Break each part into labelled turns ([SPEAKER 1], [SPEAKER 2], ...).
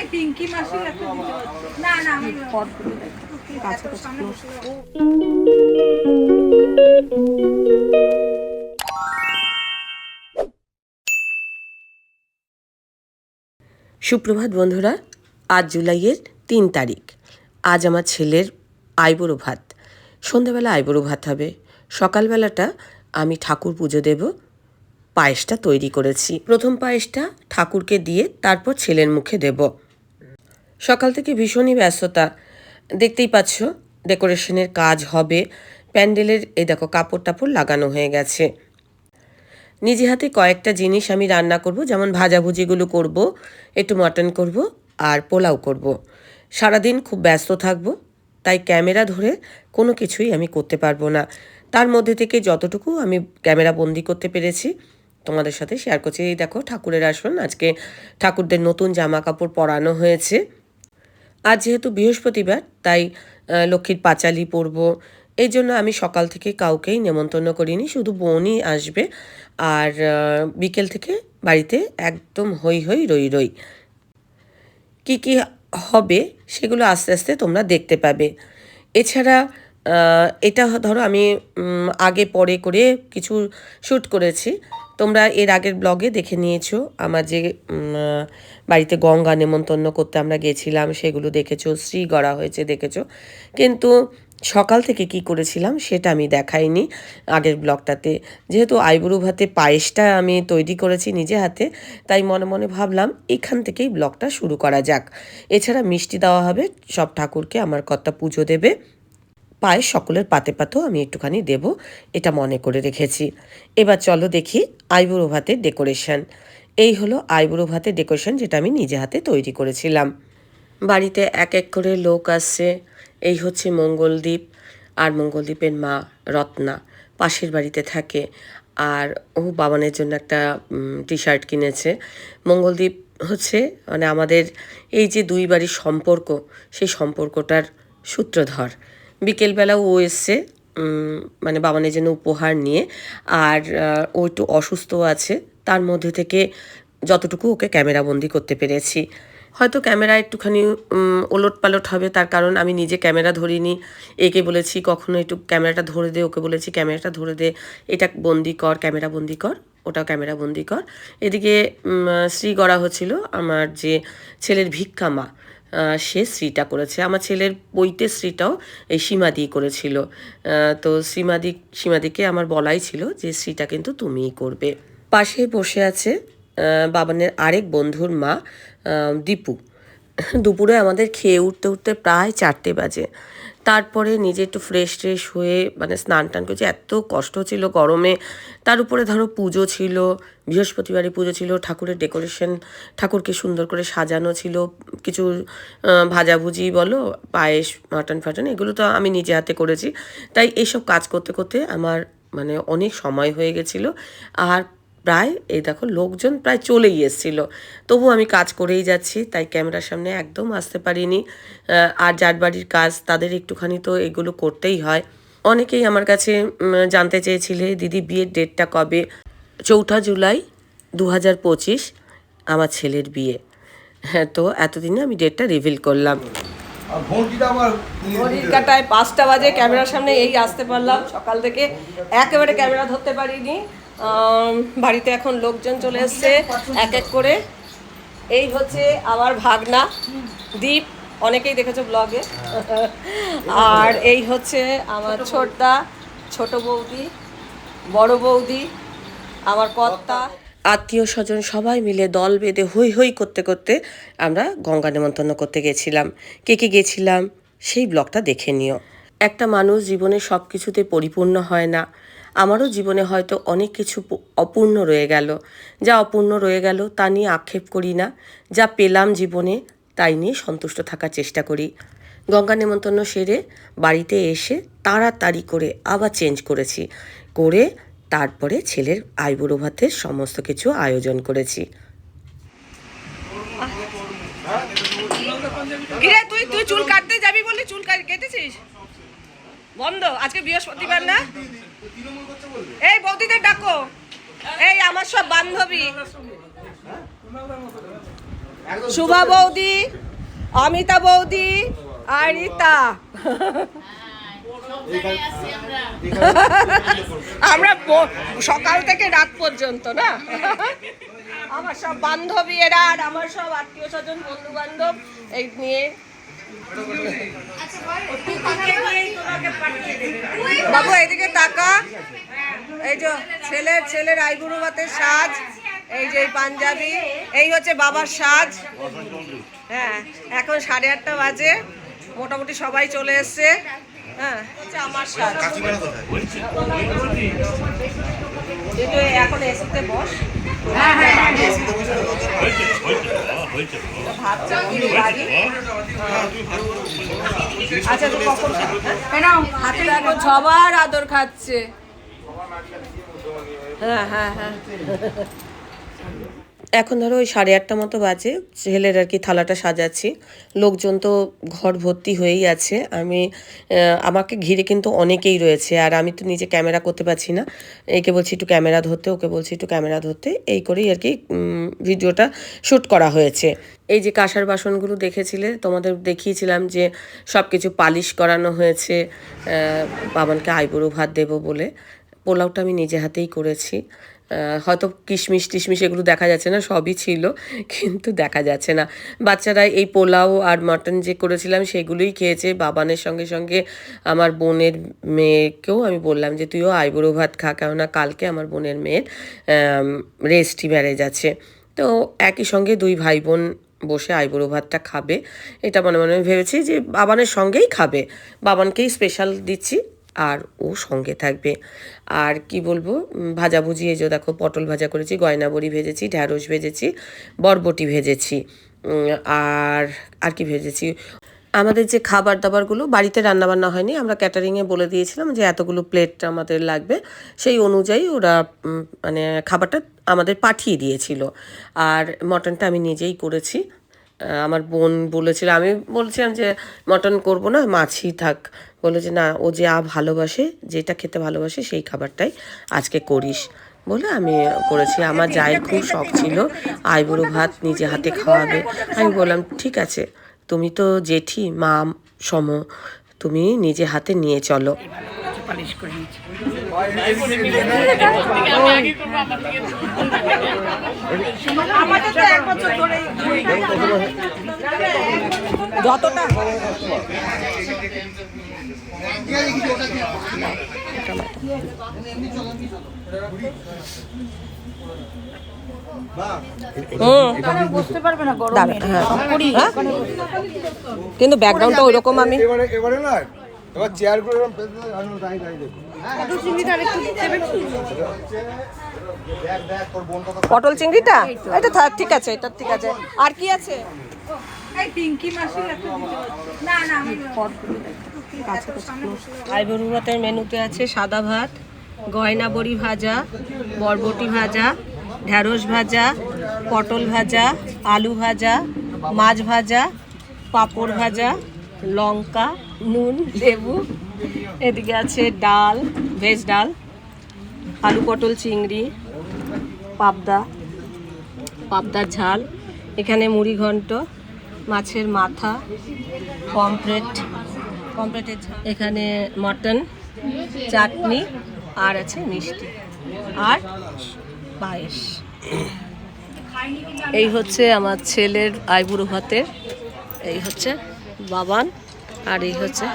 [SPEAKER 1] এই পিঙ্কি মাসি একটা দিতে না। না আমি এত সামনে বসে। যাব।
[SPEAKER 2] সুপ্রভাত বন্ধুরা আজ জুলাইয়ের তিন তারিখ। আজ আমার ছেলের আইবুড়ো ভাত। সন্ধ্যাবেলা আইবুড়ো ভাত হবে। সকালবেলাটা আমি ঠাকুর পুজো দেব পায়েসটা তৈরি করেছি। প্রথম পায়েসটা ঠাকুরকে দিয়ে তারপর ছেলের মুখে দেব। সকাল থেকে ভীষণই ব্যস্ততা। দেখতেই পাচ্ছ, ডেকোরেশনের কাজ হবে। প্যান্ডেলের, এই দেখো কাপড় টাপড় লাগানো হয়ে গেছে। নিজে হাতে কয়েকটা জিনিস আমি রান্না করব, যেমন ভাজাভুজিগুলো করব, একটু মটন করব আর পোলাও করব। সারাদিন খুব ব্যস্ত থাকব, তাই ক্যামেরা ধরে কোনো কিছুই আমি করতে পারব না। তার মধ্যে থেকে যতটুকু আমি ক্যামেরা বন্দি করতে পেরেছি, তোমাদের সাথে শেয়ার করছি। এই দেখো, ঠাকুরের আসন, আজকে ঠাকুরদের নতুন জামা কাপড় পরানো হয়েছে। আজ যেহেতু বৃহস্পতিবার, তাই লক্ষ্মীর পাঁচালি পরব এই জন্য আমি সকাল থেকে কাউকেই নেমন্তন্ন করিনি, শুধু বোনই আসবে। আর বিকেল থেকে বাড়িতে একদম হই হই রই রই। কি কি হবে সেগুলো আস্তে আস্তে তোমরা দেখতে পাবে। এছাড়া এটা ধরো আমি আগে পরে করে কিছু শ্যুট করেছি। তোমরা এর আগের ব্লগে দেখে নিয়েছো আমার যে বাড়িতে গঙ্গা নেমন্তন্ন করতে আমরা গেছিলাম, সেগুলো দেখেছ শ্রী গড়া হয়েছে দেখেছ। কিন্তু সকাল থেকে কি করেছিলাম সেটা আমি দেখাইনি আগের ব্লগটাতে। যেহেতু আইবুড়ো ভাতে পায়েসটা আমি তৈরি করেছি নিজে হাতে, তাই মনে মনে ভাবলাম এখান থেকেই ব্লগটা শুরু করা যাক। এছাড়া মিষ্টি দেওয়া হবে, সব ঠাকুরকে আমার কর্তা পুজো দেবে। পায়ে সকলের পাতে পাতেও আমি একটুখানি দেব, এটা মনে করে রেখেছি। এবার চলো দেখি আইবুড়ো ভাতের ডেকোরেশন এই হলো আইবুড়ো ভাতের ডেকোরেশন যেটা আমি নিজে হাতে তৈরি করেছিলাম। বাড়িতে এক এক করে লোক আসছে। এই হচ্ছে মঙ্গলদ্বীপ আর মঙ্গলদ্বীপের মা রত্না পাশের বাড়িতে থাকে। আর ও বাবানের জন্য একটা টি শার্ট কিনেছে। মঙ্গলদ্বীপ হচ্ছে মানে আমাদের এই যে দুই বাড়ির সম্পর্ক, সেই সম্পর্কটার সূত্রধর। বিকেলবেলা ও এসছে মানে বাবানের জন্য উপহার নিয়ে। আর ও একটু অসুস্থ আছে, তার মধ্যে থেকে যতটুকু ওকে ক্যামেরা বন্দি করতে পেরেছি। হয়তো ক্যামেরা একটুখানি ওলট পালট হবে, তার কারণ আমি নিজে ক্যামেরা ধরিনি। একে বলেছি, কখনো একটু ক্যামেরাটা ধরে দে। ওকে বলেছি, ক্যামেরাটা ধরে দে, এটা বন্দি কর, ক্যামেরা বন্দি কর, ওটাও ক্যামেরা বন্দি কর। এদিকে শ্রী গড়া হচ্ছিল আমার যে ছেলের ভিক্ষা মা। সে শ্রীটা করেছে। আমার ছেলের বইতে শ্রীটাও এই সীমাদি করেছিল। তো সীমাদি, সীমাদিকে আমার বলাই ছিল যে শ্রীটা কিন্তু তুমিই করবে। পাশে বসে আছে বাবানের আরেক বন্ধুর মা দীপু। দুপুরে আমাদের খেয়ে উঠতে উঠতে প্রায় চারটে বাজে। তারপরে নিজে একটু ফ্রেশ ট্রেশ হয়ে মানে স্নান টান করেছে। এত কষ্ট ছিল গরমে। তার উপরে ধরো পুজো ছিল, বৃহস্পতিবারে পুজো ছিল, ঠাকুরের ডেকোরেশন ঠাকুরকে সুন্দর করে সাজানো ছিল। কিছু ভাজাভুজি বলো, পায়েস মাটন ফাটন, এগুলো তো আমি নিজে হাতে করেছি। তাই এইসব কাজ করতে করতে আমার মানে অনেক সময় হয়ে গেছিল। আর প্রায় এই দেখো লোকজন প্রায় চলেই এসেছিল। তবু আমি কাজ করেই যাচ্ছি তাই ক্যামেরার সামনে একদম আসতে পারিনি। আর যার বাড়ির কাজ তাদের একটুখানি তো এগুলো করতেই হয়। অনেকেই আমার কাছে জানতে চেয়েছিলে দিদি বিয়ের ডেটটা কবে? চৌঠা জুলাই দু হাজার পঁচিশ আমার ছেলের বিয়ে। হ্যাঁ তো এতদিনে আমি ডেটটা রিভিল করলাম।
[SPEAKER 3] আর
[SPEAKER 2] ঘড়ির কাটায় পাঁচটা বাজে ক্যামেরার সামনে এই আসতে পারলাম। সকাল থেকে একেবারে ক্যামেরা ধরতে পারিনি। বাড়িতে এখন লোকজন চলে এসছে, এক এক করে। এই হচ্ছে আমার ভাগনা, দীপ, অনেকেই দেখেছ ব্লগে। আর এই হচ্ছে আমার ছোটদা, ছোট বৌদি, বড় বৌদি, আমার কর্তা। আত্মীয় স্বজন সবাই মিলে দল বেঁধে হই হই করতে করতে আমরা গঙ্গা নেমন্তন্ন করতে গেছিলাম। কে কে গেছিলাম? সেই ব্লগটা দেখে নিও। একটা মানুষ জীবনে সব কিছুতে পরিপূর্ণ হয় না। আমারও জীবনে হয়তো অনেক কিছু অপূর্ণ রয়ে গেল। যা অপূর্ণ রয়ে গেল তা নিয়ে আক্ষেপ করি না। যা পেলাম জীবনে তাই নিয়ে সন্তুষ্ট থাকার চেষ্টা করি। গঙ্গা নেমন্তন্ন সেরে বাড়িতে এসে তাড়াতাড়ি করে আবার চেঞ্জ করেছি। করে তারপরে ছেলের আইবুড়ো ভাতের সমস্ত কিছু আয়োজন করেছি। তুই তুই চুল কাটতে যাবি বলে চুল কেটেছিস? বন্ধ আজকে বৃহস্পতিবার না? এই বৌদিদের ডাকো। এই আমার সব বান্ধবী। শুভা বৌদি অমিতা বৌদি আর রীতা আমরা সকাল থেকে রাত পর্যন্ত না? আমার সব বান্ধবী এরা আর আমার সব আত্মীয় স্বজন বন্ধু বান্ধব এই নিয়ে বাবু এদিকে তাকা। এই যে ছেলের ছেলের আইবুড়ো ভাতের সাজ এই যে পাঞ্জাবি এই হচ্ছে বাবার সাজ। হ্যাঁ এখন সাড়ে আটটা বাজে মোটামুটি সবাই চলে এসছে। হ্যাঁ আমার সাজ। এখন এসিতে বস। ভাত চাপিয়ে আচ্ছা তো হাতে এখন সবার আদর খাচ্ছে। হ্যাঁ হ্যাঁ হ্যাঁ। এখন ধরো ওই সাড়ে আটটা মতো বাজে, ছেলের আর কি থালাটা সাজাচ্ছি। লোকজন তো ঘর ভর্তি হয়েই আছে। আমি আমাকে ঘিরে কিন্তু অনেকেই রয়েছে। আর আমি তো নিজে ক্যামেরা করতে পারছি না। একে বলছি একটু ক্যামেরা ধরতে, ওকে বলছি একটু ক্যামেরা ধরতে। এই করেই আর কি ভিডিওটা শ্যুট করা হয়েছে। এই যে কাঁসার বাসনগুলো দেখেছিলে, তোমাদের দেখিয়েছিলাম যে সব কিছু পালিশ করানো হয়েছে। বাবানকে আইবুড়ো ভাত দেবো বলে। পোলাওটা আমি নিজে হাতেই করেছি। হয়তো কিশমিশ টিশমিশ এগুলো দেখা যাচ্ছে না, সবই ছিল, কিন্তু দেখা যাচ্ছে না। বাচ্চারা এই পোলাও আর মাটন যে করেছিলাম সেগুলোই খেয়েছে। বাবানের সঙ্গে সঙ্গে আমার বোনের মেয়েকেও আমি বললাম যে, তুইও আইবুড়ো ভাত খা, কেননা কালকে আমার বোনের মেয়ের রেস্টি ম্যারেজ আছে। তো একই সঙ্গে দুই ভাই বোন বসে আইবুড়ো ভাতটা খাবে। এটা মনে মনে ভেবেছি যে, বাবানের সঙ্গেই খাবে। বাবানকেই স্পেশাল দিচ্ছি। আর ও সঙ্গে থাকবে। আর কি বলব? ভাজাভুজি এই যে দেখো, পটল ভাজা করেছি গয়না বড়ি ভেজেছি, ঢ্যাঁড়স ভেজেছি, বরবটি ভেজেছি। আর আর কি ভেজেছি? আমাদের যে খাবার দাবারগুলো বাড়িতে রান্নাবান্না হয়নি, আমরা ক্যাটারিংয়ে বলে দিয়েছিলাম যে এতগুলো প্লেট আমাদের লাগবে। সেই অনুযায়ী ওরা মানে খাবারটা আমাদের পাঠিয়ে দিয়েছিল। আর মটনটা আমি নিজেই করেছি। আমার বোন বলেছিল, আমি বলছিলাম যে, মটন করব না, মাছই থাক। বলে যে, না, ও যে আ ভালোবাসে, যেটা খেতে ভালোবাসে, সেই খাবারটাই আজকে করিস। বলে আমি করেছি। আমার যাই খুব শখ ছিল, আইবুড়ো ভাত নিজে হাতে খাওয়াবে। আমি বললাম, ঠিক আছে, তুমি তো জেঠি, মা, সম। তুমি নিজে হাতে নিয়ে চলো। যতটা
[SPEAKER 1] পারবে না গরম
[SPEAKER 2] দাঁড়া, হ্যাঁ। হ্যাঁ? কিন্তু ব্যাকগ্রাউন্ডটা ওইরকম আমি।
[SPEAKER 3] এবারে এবারে না এবার চেয়ার করে এরকম পেতে দেবে, আমি কত
[SPEAKER 2] পটল চিংড়িটা? এটা থাক, ঠিক আছে এটা ঠিক আছে। আর কি আছে? মেনুতে আছে সাদা ভাত। গয়না বড়ি ভাজা, বরবটি ভাজা ঢ্যাঁড়স ভাজা, পটল ভাজা, আলু ভাজা, মাছ ভাজা, পাঁপড় ভাজা, লঙ্কা, নুন, লেবু। এদিকে আছে ডাল, ভেজ ডাল, আলু পটল চিংড়ি, পাবদা, পাবদার ঝাল। এখানে মুড়ি ঘন্ট, মাছের মাথা, পমফ্রেট। পমফ্রেটের এখানে মটন, চাটনি। আর আছে মিষ্টি আর পায়েস। এই হচ্ছে আমার ছেলের আইবুড়ো ভাতের, এই হচ্ছে বাবান আর এই হচ্ছে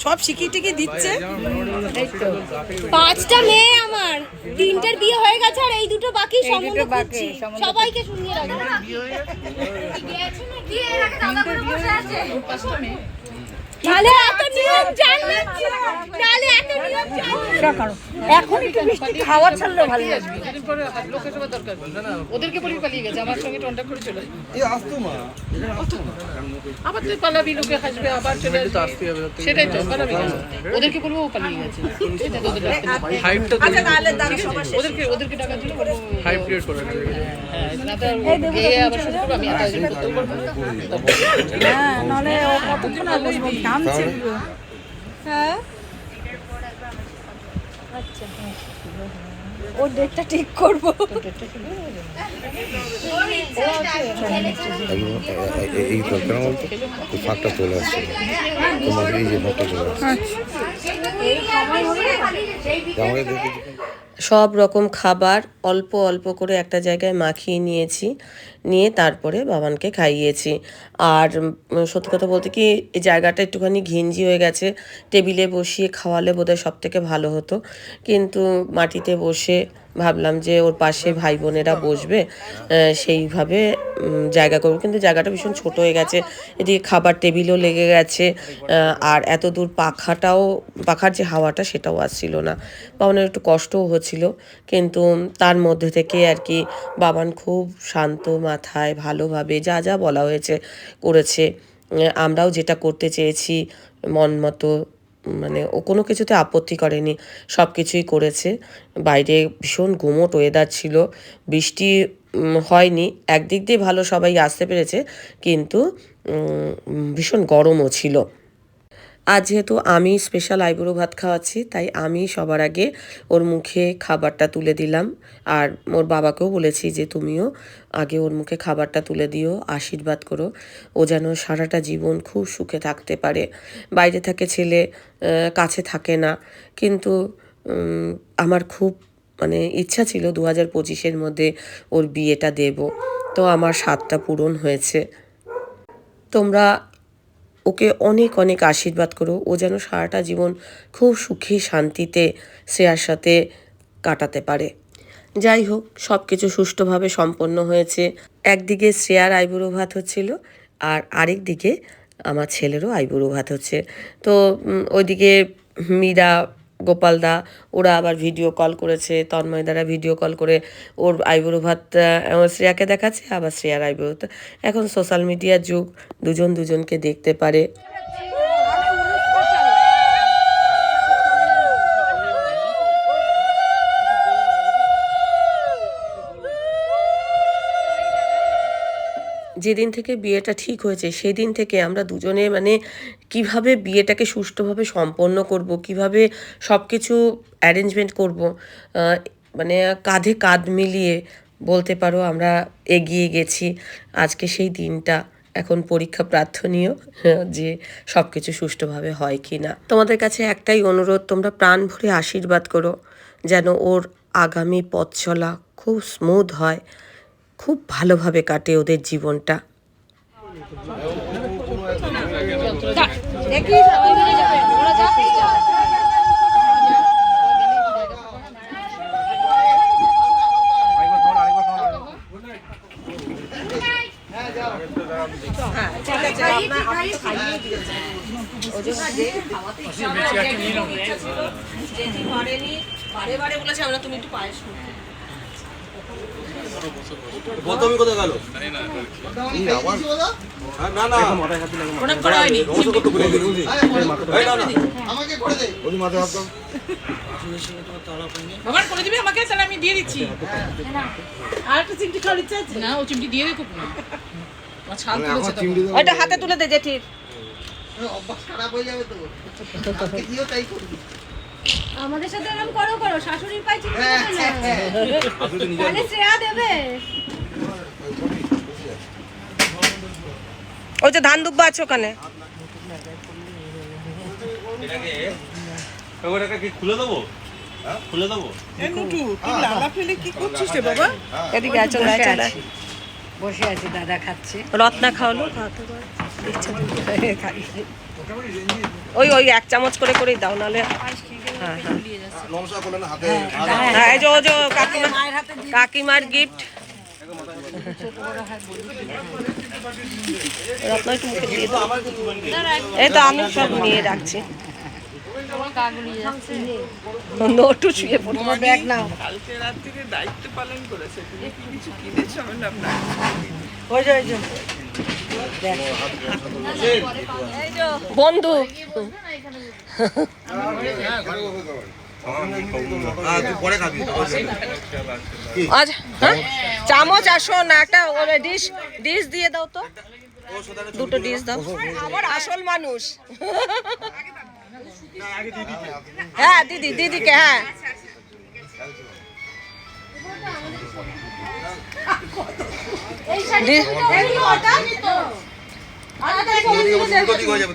[SPEAKER 2] সব শিখিয়ে টিকিয়ে দিচ্ছে
[SPEAKER 4] পাঁচটা মেয়ে আমার। তিনটার বিয়ে হয়ে গেছে আর এই দুটো বাকি সম্বন্ধ করছি সবাইকে শুনিয়ে নিয়ম
[SPEAKER 1] এখন একটু মিষ্টি খাওয়া ছাড়লে ভালো লাগবে
[SPEAKER 5] যেদিন পরে লোকসভা দরকার ওদেরকে বলি পালিয়ে গেছে আমার সঙ্গে কন্ট্যাক্ট করে চলে
[SPEAKER 3] এই আসতো মা।
[SPEAKER 5] আবার তুই পালাবি লোকে হাসবে আবার চলে আসবে। সেটাই তো পালাবি। ওদেরকে বলব ও পালিয়ে গেছে।
[SPEAKER 1] আচ্ছা তাহলে দাঁড়া সবার শেষ।
[SPEAKER 5] ওদেরকে ওদেরকে টাকার জন্য বলব হাই ক্রিয়েট করে হ্যাঁ না তো গিয়ে আবার শুরু করব আমি এত আয়োজন না।
[SPEAKER 1] হ্যাঁ নাহলে কতক্ষণ আর বসবো? ঘামছে পুরো।
[SPEAKER 4] হ্যাঁ?
[SPEAKER 1] ওর ডেটটা ঠিক করব।
[SPEAKER 3] এই কেন বলতো ফাঁকটা চলে আসছে। তোমাকে এই যে ফাঁকটা চলে আসছে। আমাকে দেখে
[SPEAKER 2] সব রকম খাবার অল্প অল্প করে একটা জায়গায় মাখিয়ে নিয়েছি, নিয়ে তারপরে বাবানকে খাইয়েছি। আর সত্যি কথা বলতে কি, এই জায়গাটা একটুখানি ঘিঞ্জি হয়ে গেছে। টেবিলে বসিয়ে খাওয়ালে বোধহয় সব থেকে ভালো হতো। কিন্তু মাটিতে বসে ভাবলাম যে ওর পাশে ভাই বোনেরা বসবে সেইভাবে জায়গা করব। কিন্তু জায়গাটা ভীষণ ছোট হয়ে গেছে, এদিকে খাবার টেবিলও লেগে গেছে আর এত দূর পাখাটাও, পাখার যে হাওয়াটা সেটাও আসছিল না। বাবানের একটু কষ্টও হচ্ছিল, কিন্তু তার মধ্যে থেকে আর কি বাবান খুব শান্ত মাথায় ভালোভাবে যা যা বলা হয়েছে করেছে আমরাও যেটা করতে চেয়েছি, মন মতো মানে ও কোনো কিছুতে আপত্তি করেনি। সব কিছুই করেছে। বাইরে ভীষণ গুমোট ওয়েদার ছিল। বৃষ্টি হয়নি। একদিক দিয়ে ভালো সবাই আসতে পেরেছে। কিন্তু ভীষণ গরমও ছিল। আজ যেহেতু আমি স্পেশাল আইবুড়ো ভাত খাওয়াচ্ছি, তাই আমি সবার আগে ওর মুখে খাবারটা তুলে দিলাম। আর ওর বাবাকেও বলেছি যে, তুমিও আগে ওর মুখে খাবারটা তুলে দিও, আশীর্বাদ করো। ও যেন সারাটা জীবন খুব সুখে থাকতে পারে। বাইরে থাকে ছেলে কাছে থাকে না। কিন্তু আমার খুব মানে ইচ্ছা ছিল দু হাজার পঁচিশের মধ্যে ওর বিয়েটা দেব। তো আমার স্বাদটা পূরণ হয়েছে। তোমরা ওকে অনেক অনেক আশীর্বাদ করো ও যেন সারাটা জীবন খুব সুখী শান্তিতে শ্রেয়ার সাথে কাটাতে পারে। যাই হোক সব কিছু সুষ্ঠুভাবে সম্পন্ন হয়েছে। একদিকে শ্রেয়ার আইবুড়ো ভাত হচ্ছিল আর আরেক দিকে আমার ছেলেরও আইবুড়ো ভাত হচ্ছে। তো ওইদিকে মীরা গোপালদা ওরা আবার ভিডিও কল করেছে, তন্ময় দ্বারা ভিডিও কল করে, ওর আইবুড়ো ভাত শ্রেয়াকে দেখাচ্ছে, আবার শ্রেয়ার আইবুড়ো। এখন সোশ্যাল মিডিয়ার যুগ, দুজন দুজনকে দেখতে পারে যেদিন থেকে বিয়েটা ঠিক হয়েছে সেই দিন থেকে আমরা দুজনে মানে কীভাবে বিয়েটাকে সুষ্ঠুভাবে সম্পন্ন করব কীভাবে সব কিছু অ্যারেঞ্জমেন্ট করব মানে কাঁধে কাঁধ মিলিয়ে বলতে পারো আমরা এগিয়ে গেছি। আজকে সেই দিনটা এখন পরীক্ষা প্রার্থনীয় হ্যাঁ, যে সব কিছু সুষ্ঠুভাবে হয় কি না তোমাদের কাছে একটাই অনুরোধ তোমরা প্রাণ ভরে আশীর্বাদ করো যেন ওর আগামী পথ চলা খুব স্মুথ হয়। খুব ভালোভাবে কাটে ওদের জীবনটা
[SPEAKER 4] দেখি সবাই মিলে যাবে ওরা যাচ্ছে
[SPEAKER 3] প্রথমে কোথায় গেল আবার না না আমাকে করে দে ওদি মাথায় হাত দাও
[SPEAKER 5] বাবার করে দিবি। আমাকে তাহলে আমি দিয়ে দিচ্ছি। আর একটা চিমটি খাওয়ার ইচ্ছা আছে? না ও চিমটি দিয়ে দিত আমার ছাল
[SPEAKER 3] মানে
[SPEAKER 1] হাতে তুলে দে জেঠির।
[SPEAKER 4] আমাদের সাথে এরকম করো করো। শাশুড়ির পায়ে চিন্তা করো না। মানে শ্রেয়া দেবে।
[SPEAKER 1] ওই যে ধান দুব্বা আছে ওখানে।
[SPEAKER 6] ওটাকে খুলে দেবো? খুলে দেবো?
[SPEAKER 1] এদিকে আয়, চলে আয়, চলে আয়।
[SPEAKER 7] বসে আছি দাদা খাচ্ছে।
[SPEAKER 1] রত্না খাওয়ালো। ওই ওই এক চামচ করে করেই দাও নাহলে হ্যাঁ হ্যাঁ।
[SPEAKER 3] নমস্কার করলেন হাতে
[SPEAKER 1] হ্যাঁ এই যে ও যে কাকিমা কাকিমার গিফট রত্ন একটু মুখে দিয়ে এই তো আমি সব নিয়ে রাখছি। নোটু শুয়ে পড়ে।
[SPEAKER 7] ব্যাগ নাও।
[SPEAKER 5] কালকে রাত্রিরে দায়িত্ব পালন করেছে তুমি কি কিছু কিনেছো? আমি বললাম না।
[SPEAKER 7] ওই যে ওই যে।
[SPEAKER 1] বন্ধু।
[SPEAKER 3] তুই পরে খাবি
[SPEAKER 1] আজ হ্যাঁ? চামচ আসো না একটা ডিশ ডিশ দিয়ে দাও তো। দুটো ডিশ দাও। আমার আসল মানুষ। হ্যাঁ দিদি দিদিকে হ্যাঁ।
[SPEAKER 3] দিক হয়ে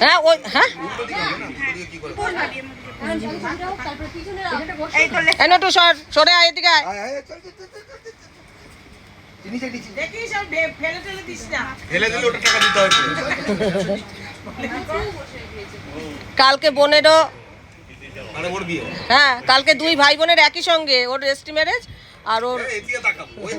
[SPEAKER 1] হ্যাঁ ওই হ্যাঁ? সর সরে আয় এদিকে কালকে বোনেরও
[SPEAKER 3] মানে
[SPEAKER 1] হ্যাঁ কালকে দুই ভাই বোনের একই সঙ্গে ওর রেজিস্ট্রি ম্যারেজ আর ওর
[SPEAKER 3] এদিকে তাকাও ওই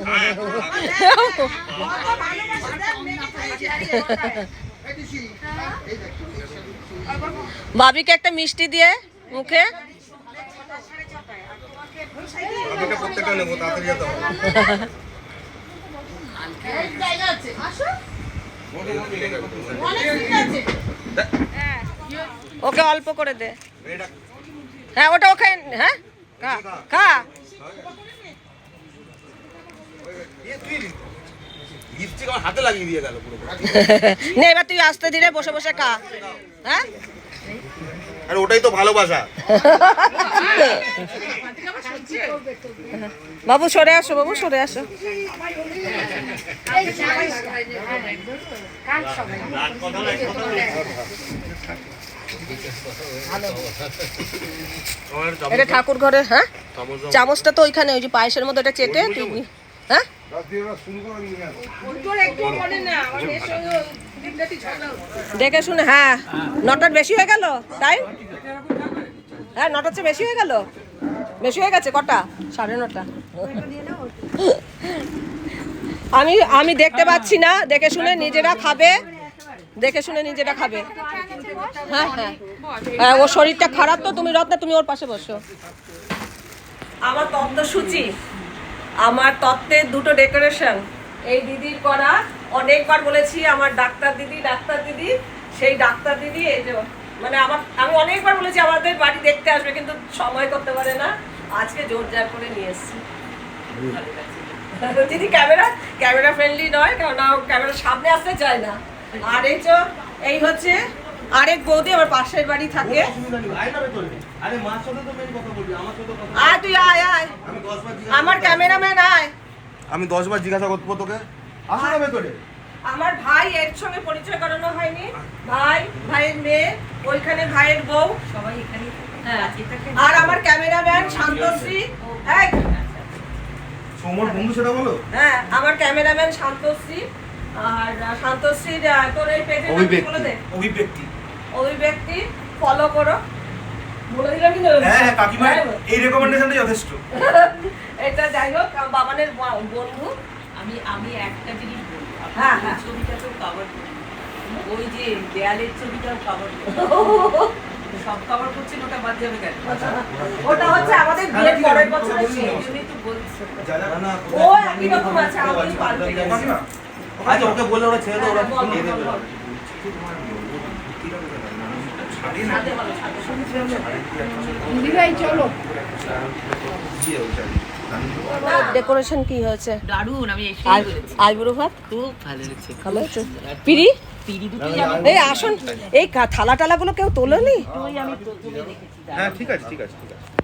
[SPEAKER 1] ভাবিকে একটা মিষ্টি দিয়ে মুখে। ওকে অল্প করে দে। হ্যাঁ ওটা ওকে হ্যাঁ? খা। খা।
[SPEAKER 3] লিপস্টিক আমার হাতে লাগিয়ে দিয়ে গেল পুরো
[SPEAKER 1] নে এবার তুই আস্তে ধীরে বসে বসে খা। হ্যাঁ?
[SPEAKER 3] আর ওটাই তো ভালোবাসা।
[SPEAKER 1] বাবু সরে আসো বাবু সরে আসো। এটা ঠাকুর ঘরে হ্যাঁ? চামচটা তো ওইখানে ওই যে পায়েসের মধ্যে ওটা চেটে তুই দেখে শুনে হ্যাঁ। নটার বেশি হয়ে গেল? তাই হ্যাঁ নটার চেয়ে বেশি হয়ে গেল? বেশি হয়ে গেছে কটা? সাড়ে নটা। আমি আমি দেখতে পাচ্ছি না। দেখে শুনে নিজেরা খাবে। দেখে শুনে নিজেরা খাবে। হ্যাঁ হ্যাঁ। হ্যাঁ ওর শরীরটা খারাপ তো, তুমি রত্না, তুমি ওর পাশে বসো। আমার তত্ত্বসূচি। আমার তত্ত্বের দুটো ডেকোরেশন এই দিদির করা অনেকবার বলেছি আমার ডাক্তার দিদি ডাক্তার দিদি সেই ডাক্তার দিদি এই যে মানে আমার আমি অনেকবার বলেছি আমাদের বাড়ি দেখতে আসবে কিন্তু সময় করতে পারে না। আজকে জোর জার করে নিয়ে এসেছি। দিদি ক্যামেরা ক্যামেরা ফ্রেন্ডলি নয় কারণ ক্যামেরার সামনে আসতে চায় না। আর এই এই হচ্ছে আরেক বৌদি আমার পাশের বাড়ি থাকে।
[SPEAKER 6] আরে মার সাথে তো মেন কথা বলবি আমার সাথে কথা
[SPEAKER 1] আয় তুই আয় আয়।
[SPEAKER 3] আমি দশবার
[SPEAKER 1] আমার ক্যামেরাম্যান আয়।
[SPEAKER 3] আমি দশবার জিজ্ঞাসা করব তোকে। আসো না ভেতরে।
[SPEAKER 1] আমার ভাই এর সঙ্গে পরিচয় করানো হয়নি। ভাই ভাইয়ের মেয়ে ওইখানে ভাইয়ের বউ। সবাই এখানে আর আমার ক্যামেরাম্যান শান্তশ্রী।
[SPEAKER 3] সমর বন্ধু সেটা বলো?
[SPEAKER 1] হ্যাঁ আমার ক্যামেরাম্যান শান্তশ্রী। আর শান্তশ্রীর আহ, তোর এই পেজে
[SPEAKER 6] অভিব্যক্তি।
[SPEAKER 1] অভিব্যক্তি। ফলো করো। বলে দিলাম কিন্তু
[SPEAKER 6] হ্যাঁ হ্যাঁ কাকিমা
[SPEAKER 1] হ্যাঁ,
[SPEAKER 6] এই রেকমেন্ডেশনটা যথেষ্ট।
[SPEAKER 1] এটা যাই হোক বাবানের বন্ধু
[SPEAKER 8] আমি আমি একটা জিনিস বলব
[SPEAKER 1] হ্যাঁ, হ্যাঁ।
[SPEAKER 8] ছবিটাকেও কভার করুন। ওই যে দেয়ালের ছবিটাও কভার সব কভার করছেন ওটা বাদ যাবে কেন?
[SPEAKER 1] ওটা হচ্ছে আমাদের বিয়ের পরের বছরের
[SPEAKER 8] সেই। জন্যই তো বলছি।
[SPEAKER 1] ও একই রকম আছে আমি পাল্টে গেছি।
[SPEAKER 6] আচ্ছা ওকে ওরা ছেড়ে দিয়ে দেবে।
[SPEAKER 1] ডেকোরেশন কি হয়েছে?
[SPEAKER 8] দারুণ আমি
[SPEAKER 1] আইবুড়ো ভাত?
[SPEAKER 8] খুব ভালো হয়েছে।
[SPEAKER 1] ভালো হয়েছে পিড়ি এই আসুন। এই থালা টালাগুলো কেউ তোলেনি?
[SPEAKER 3] হ্যাঁ ঠিক আছে ঠিক আছে ঠিক আছে।